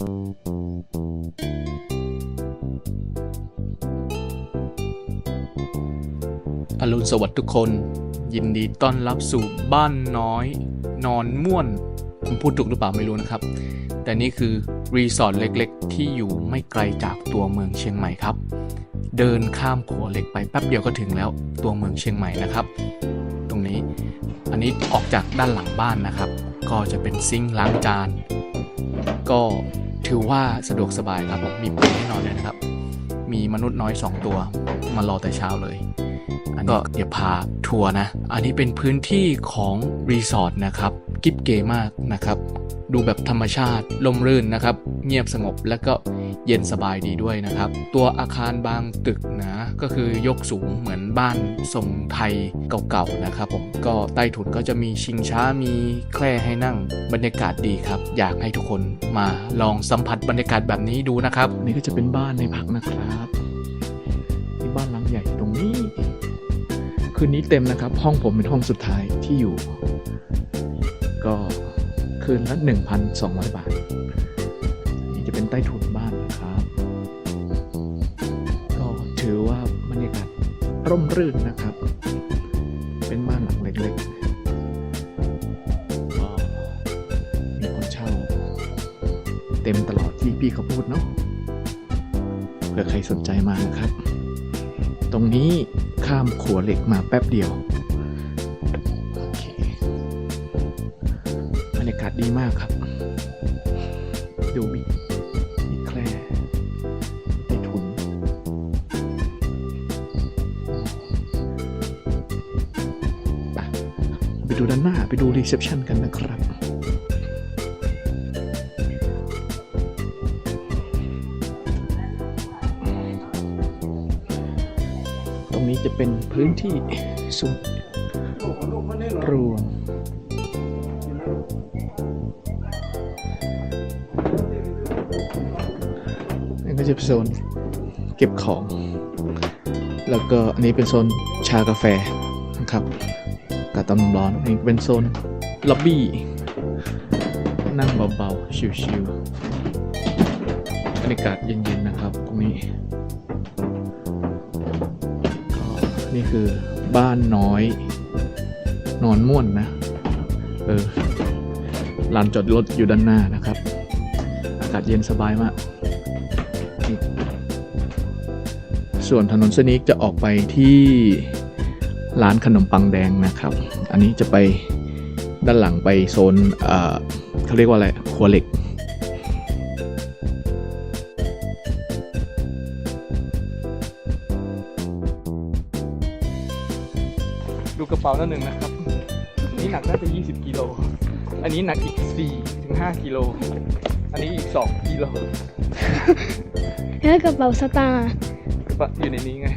อรุณสวัสดิ์ทุกคน ยินดีต้อนรับสู่บ้านน้อย นอนม่วน ผมพูดถูกหรือเปล่าไม่รู้นะครับ แต่นี่คือ รีสอร์ทเล็กๆ ที่อยู่ไม่ไกลจากตัวเมืองเชียงใหม่ครับ เดินข้ามขัวเหล็กไปแป๊บเดียวก็ถึงแล้วตัวเมืองเชียงใหม่นะครับ ตรงนี้อันนี้ออกจากด้านหลังบ้านนะครับ ก็จะเป็นซิงค์ล้างจาน ก็ ถือว่าสะดวกสบายครับผมมีปูให้นอนเลยนะครับ มีมนุษย์น้อย 2 ตัวมารอแต่เช้าเลย อันนี้ก็เดี๋ยวพาทัวร์นะ อันนี้เป็นพื้นที่ของรีสอร์ทนะครับ กิบเก๋มากนะครับ ดูแบบธรรมชาติลมรื่นนะครับ เงียบสงบและก็เย็นสบายดีด้วยนะครับ ตัวอาคารบางตึกนะ ก็คือยกสูงเหมือนบ้านทรงไทยเก่าๆนะครับ ผมก็ใต้ถุนก็จะมีชิงช้ามีแคร่ให้นั่งบรรยากาศดีครับ อยากให้ทุกคนมาลองสัมผัสบรรยากาศแบบนี้ดูนะครับนี่ก็จะเป็นบ้านในพักนะครับที่บ้านหลังใหญ่ตรงนี้ คืนนี้เต็มนะครับ ห้องผมเป็นห้องสุดท้ายที่อยู่ ก็คืนละ1,200 บาท นี่จะเป็นใต้ถุนบ้านนะครับ ก็ถือว่าบรรยากาศร่มรื่นนะครับ เป็นบ้านหลังเล็กๆก็มีคนเช่าเต็มตลอดที่พี่เขาพูดเนาะเผื่อใครสนใจมานะครับ ตรงนี้ข้ามขัวเหล็กมาแป๊บเดียวอเคบรรยากาศดีมากครับ ดูมีมีแคร่ในถุน ไปดูด้านหน้าไปดูรีเซพชันกันนะครับ จะเป็นพื้นที่ส่วนรวมนี่ก็จะเป็นโซนเก็บของ แล้วก็อันนี้เป็นโซนชากาแฟนะครับกาต้มร้อนอันนี้เป็นโซนล็อบบี้ นั่งเบาๆ ชิวๆบรรยากาศเย็นๆนะครับตรงนี้ นี่คือบ้านน้อย นอนม่วนนะ เออลานจอดรถอยู่ด้านหน้านะครับ อากาศเย็นสบายมาก ส่วนถนนเส้นนี้จะออกไปที่ร้านขนมปังแดงนะครับ อันนี้จะไปด้านหลังไปโซนเเขาเรียกว่าอะไรครัวเหล็ก กระเป๋าหน้าหนึ่งนะครับ นี่หนักน่าจะ 20 กิโล อันนี้หนักอีก 4 ถึง 5 กิโล อันนี้อีก 2 กิโลแล้วกระเป๋าสตางค์ก็อยู่ในนี้ไง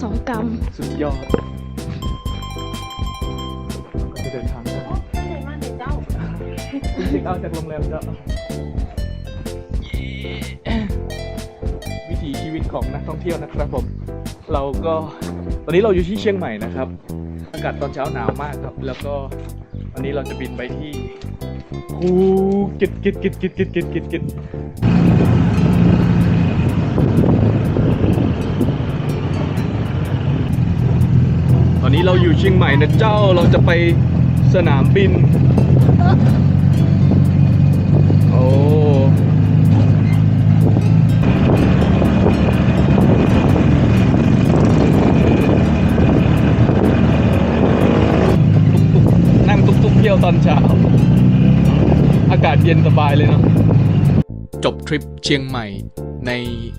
สองกรัมสุดยอดก็จะเดินทางกันจริงๆเอาจากโรงแรมแล้ว วิถีชีวิตของนักท่องเที่ยวนะครับผม เราก็ตอนนี้เราอยู่ที่เชียงใหม่นะครับ อากาศตอนเช้าหนาวมากครับ แล้วก็วันนี้เราจะบินไปที่ภูเก็ตกิดกิดกิดกิดกิดกิดกิดตอนนี้เราอยู่เชียงใหม่นะเจ้าเราจะไปสนามบิน ที่ยวตอนเช้า อากาศเย็นสบายเลยเนาะจบทริปเชียงใหม่ใน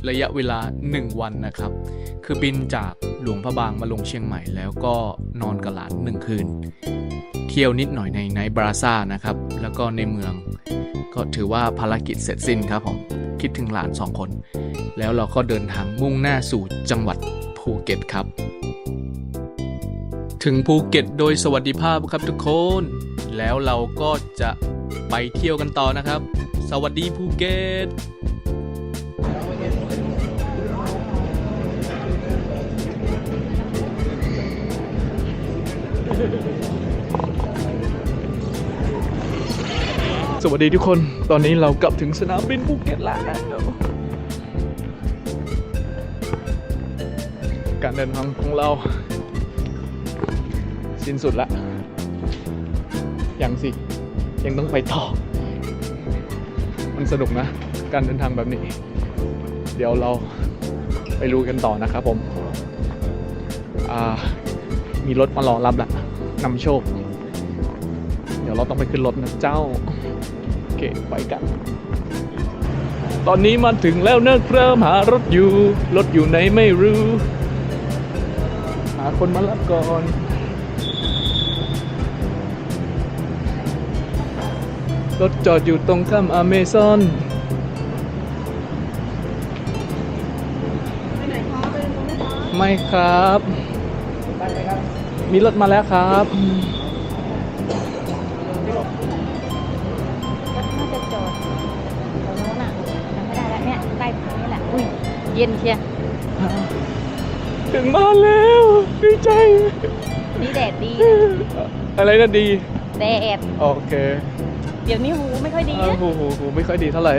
ระยะเวลา 1 วันนะครับ คือบินจากหลวงพระบางมาลงเชียงใหม่ แล้วก็นอนกับหลาน1คืน เที่ยวนิดหน่อยในไนบราซ่านะครับ แล้วก็ในเมือง ก็ถือว่าภารกิจเสร็จสิ้นครับผมคิดถึงหลาน2คน แล้วเราก็เดินทางมุ่งหน้าสู่จังหวัดภูเก็ตครับ ถึงภูเก็ตโดยสวัสดิภาพครับทุกคน แล้วเราก็จะไปเที่ยวกันต่อนะครับ สวัสดีภูเก็ตสวัสดีทุกคน ตอนนี้เรากลับถึงสนามบินภูเก็ตแล้ว การเดินทางของเรา สิ้นสุดละ ยังสิ ยังต้องไปต่อ มันสนุกนะ การเดินทางแบบนี้ เดี๋ยวเราไปรู้กันต่อนะครับผมอ่ามีรถมารอรับละนำโชค เดี๋ยวเราต้องไปขึ้นรถนะเจ้า โอเค ไปกัน ตอนนี้มาถึงแล้วนะครับหารถอยู่ รถอยู่ไหนไม่รู้ หาคนมารับก่อน รถจอดอยู่ตรงข้ามอเมซอนไม่ครับ มีรถมาแล้วครับน่าจะจอดตรงโน้นอะจำไม่ได้แล้วเนี่ยใต้ผานี่แหละ อุ้ย เย็นเชียร์ถึงบ้านแล้ว ดีใจ นี่แดดดี อะไรนะดี แดด โอเค เดี๋ยวนี้หูไม่ค่อยดีเออนะ หูหูหูไม่ค่อยดีเท่าไหร่